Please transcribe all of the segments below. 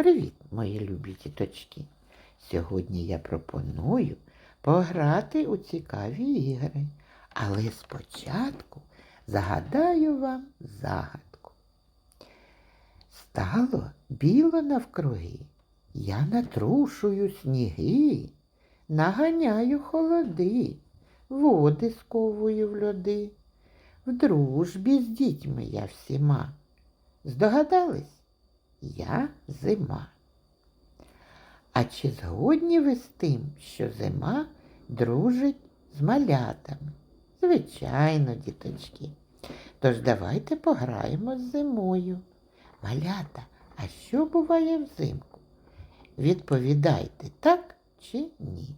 Привіт, мої любі діточки. Сьогодні я пропоную пограти у цікаві ігри, але спочатку загадаю вам загадку. Стало біло навкруги, я натрушую сніги, наганяю холоди, води сковую в льоди. В дружбі з дітьми я всіма. Здогадались? Я зима. А чи згодні ви з тим, що зима дружить з малятами? Звичайно, діточки. Тож давайте пограємо з зимою. Малята, а що буває взимку? Відповідайте так чи ні.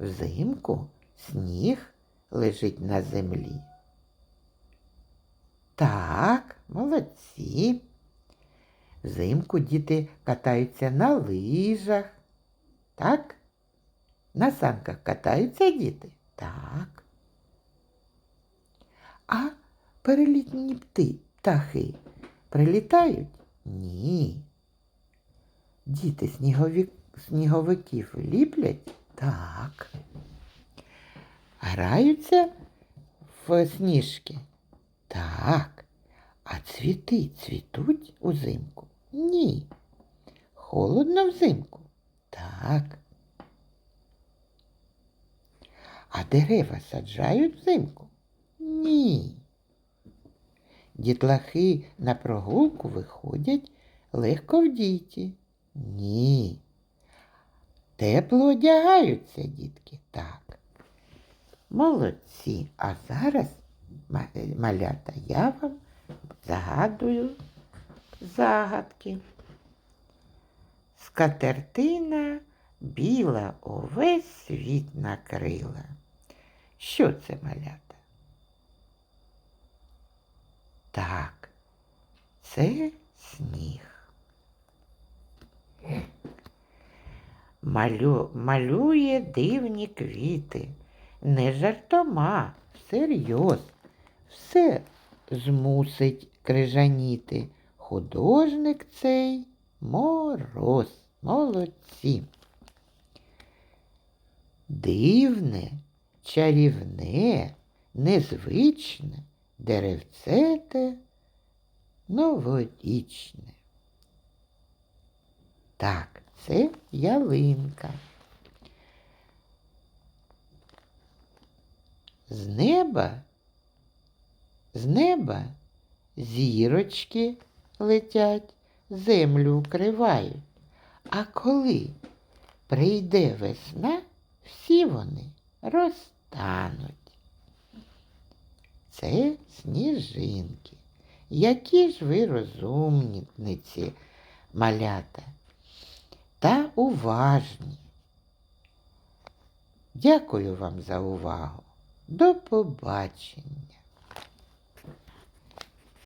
Взимку сніг лежить на землі. Так, молодці. Взимку діти катаються на лижах. Так? На санках катаються діти? Так. А перелітні пти, птахи прилітають? Ні. Діти снігові... сніговиків ліплять? Так. Граються в сніжки? Так. А цвіти цвітуть узимку? Ні. Холодно взимку? Так. А дерева саджають взимку? Ні. Дітлахи на прогулку виходять легко в діті? Ні. Тепло одягаються, дітки? Так. Молодці. А зараз, малята, я вам загадую загадки. Скатертина біла увесь світ накрила. Що це малята? Так, це сніг. Малю, малює дивні квіти, не жартома, всерйоз. Все змусить крижаніти. Художник цей мороз. Молодці. Дивне, чарівне, незвичне, деревце те новорічне. Так, це ялинка. З неба, з неба зірочки летять, землю укривають. А коли прийде весна, всі вони розтануть. Це сніжинки. Які ж ви розумниці, малята, та уважні. Дякую вам за увагу. До побачення.